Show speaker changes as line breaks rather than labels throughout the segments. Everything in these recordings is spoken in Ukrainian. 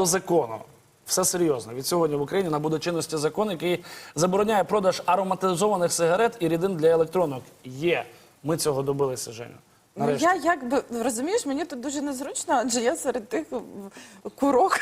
до закону. Все серйозно. Від сьогодні в Україні набуде чинності закон, який забороняє продаж ароматизованих сигарет і рідин для електронок. Є. Ми цього добилися, Женю.
Ну, я якби розумієш, мені тут дуже незручно, адже я серед тих курок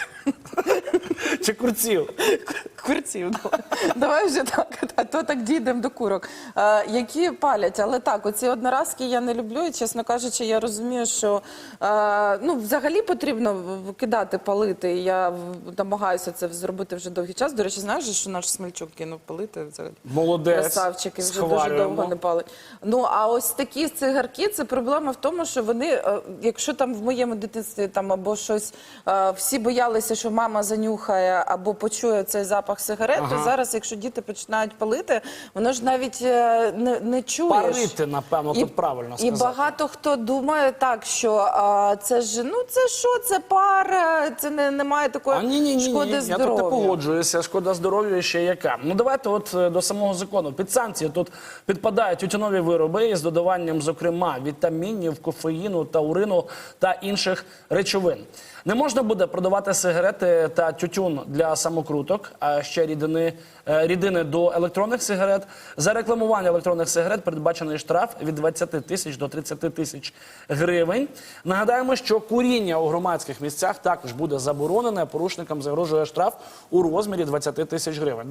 Чи курців?
курців. давай. Вже так, а то так дійдемо до курок, е, які палять. Але так, оці одноразки я не люблю. І чесно кажучи, я розумію, що е, ну взагалі потрібно кидати, палити. І Я намагаюся це зробити вже довгий час. До речі, знаєш, що наш смельчук кинув палити взагалі.
Молодець.
Красавчики вже дуже довго не палить. Ну а ось такі цигарки, це проблема в тому, що вони, е, якщо там в моєму дитинстві там або щось е, всі боялися, що мама занюхає або почує цей запах сигарет, то зараз, якщо діти починають палити, воно ж навіть е, не, не чуєш.
Парити, напевно, тут правильно
І багато хто думає так, що а, це ж ну це що, це пар, це не, немає такої
А ні, ні, ні,
шкоди
ні. Я тут не погоджуюся. Шкода здоров'я ще яка. Ну давайте, от е, до самого закону. Під санкції тут підпадають тютюнові вироби із додаванням, зокрема, вітамінів, кофеїну, таурину та інших речовин. Не можна буде продавати сигарети та тютюн для самокруток, а ще рідини, е, рідини до електронних сигарет. За рекламування електронних сигарет передбачений штраф від 20 тисяч до 30 тисяч гривень. Нагадаємо, що куріння у громадських місцях також буде заборонене. Порушникам загрожує штраф у розмірі 20 тисяч гривень.